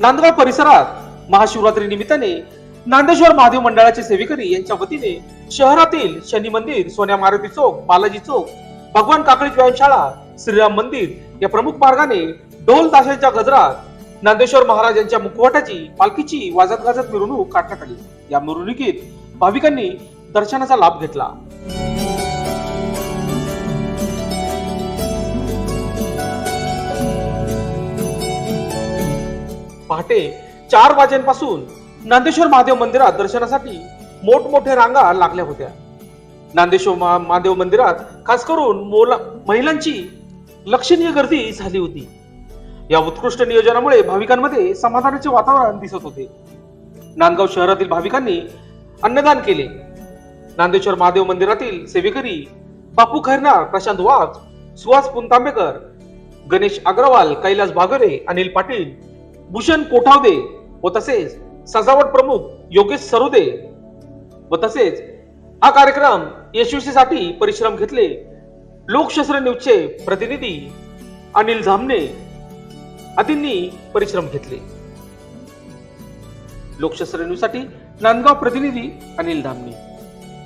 नांदगाव परिसरात महाशिवरात्री निमित्ताने नांदेश्वर महादेव मंडळाचे सेवेकरी यांच्या वतीने शहरातील शनी मंदिर सोन्या मारुती चौक बालाजी चौक भगवान काकडी व्यायामशाळा श्रीराम मंदिर या प्रमुख मार्गाने ढोल ताशांच्या गजरात नांदेश्वर महाराजांच्या मुखवटाची पालखीची वाजत गाजत मिरवणूक काढण्यात आली. या मिरवणुकीत भाविकांनी दर्शनाचा लाभ घेतला. पहाटे चार वाजेपासून नांदेश्वर महादेव मंदिरात दर्शनासाठी मोठमोठ्या रांगा लागल्या होत्या. नांदेश्वर महा- महादेव मंदिरात खास करून मोला महिलांची लक्षणीय गर्दी झाली होती. या उत्कृष्ट नियोजनामुळे भाविकांमध्ये समाधानाचे वातावरण दिसत होते. नांदगाव शहरातील भाविकांनी अन्नदान केले. नांदेश्वर महादेव मंदिरातील सेवेकरी बापू खैरनार प्रशांत वाघ सुहास पुंतांबेकर गणेश अग्रवाल कैलास भागरे अनिल पाटील भूषण कोठावदे व तसेच सजावट प्रमुख योगेश सरोदे व तसेच हा कार्यक्रम यशस्वीसाठी परिश्रम घेतले. लोकशास्त्र न्यूजचे प्रतिनिधी अनिल झामने आदींनी परिश्रम घेतले. लोकशास्त्र न्यूजसाठी नांदगाव प्रतिनिधी अनिल धामणे.